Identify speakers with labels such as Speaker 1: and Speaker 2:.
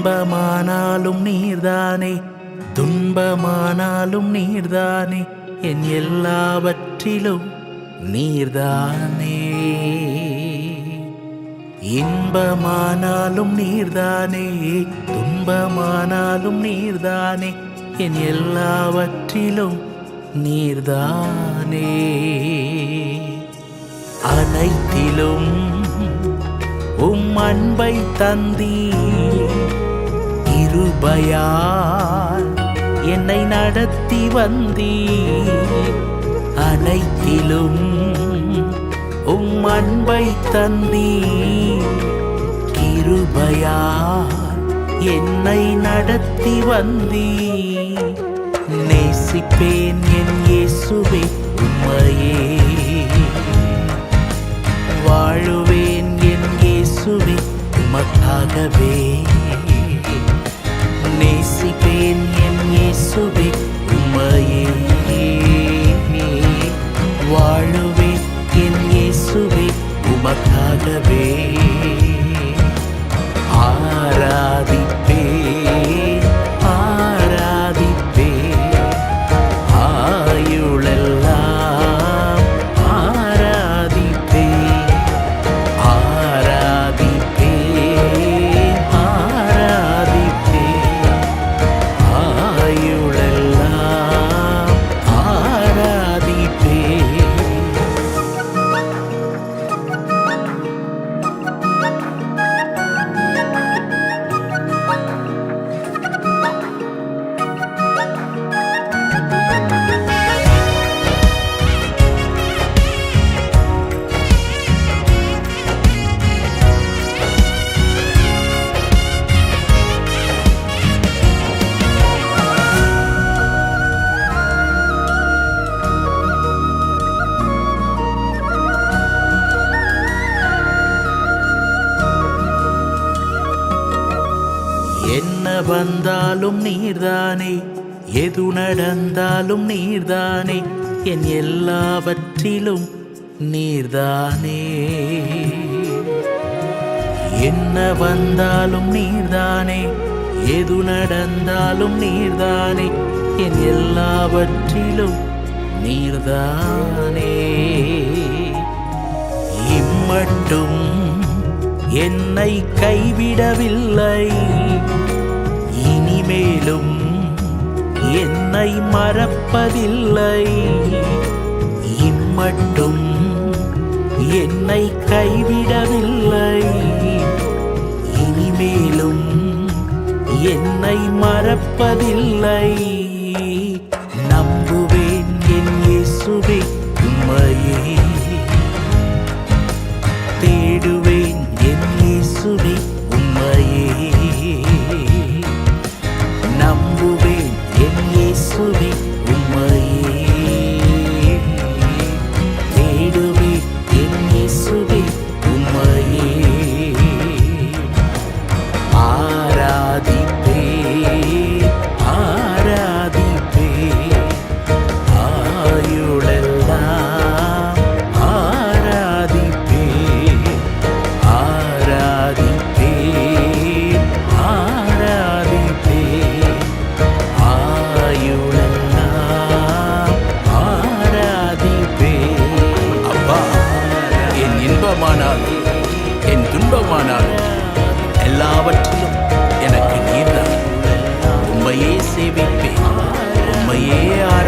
Speaker 1: இன்பமானாலும் நீர்தானே? துன்பமானாலும் நீர்தானே? என் எல்லாவற்றிலும் நீர்தானே. இன்பமானாலும் நீர்தானே? துன்பமானாலும் நீர்தானே? என் எல்லாவற்றிலும் நீர்தானே. அனைத்திலும் உம் அன்பை தந்தீ கிருபையால் என்னை நடத்தி வந்தீ அனைத்திலும் உம் அன்பை தந்தீ கிருபையால் என்னை நடத்தி வந்தீ நேசிப்பேன் என் இயேசுவே உம்மையே. வாழுவேன் என் இயேசுவே உமக்காகவே. நேசிப்பேன் என் வந்தாலும் நீர்தானே? எது நடந்தாலும் நீர்தானே? என் எல்லாவற்றிலும் நீர்தானே. என்ன வந்தாலும் நீர்தானே? எது நடந்தாலும் நீர்தானே? என் எல்லாவற்றிலும் நீர்தானே. இம்மட்டும் என்னை கைவிடவில்லை. இனிமேலும் என்னை மறப்பதில்லை. இம்மட்டும் என்னை கைவிடவில்லை. இனிமேலும் என்னை மறப்பதில்லை. நம்புவேன் என் நம்புவே Yeah.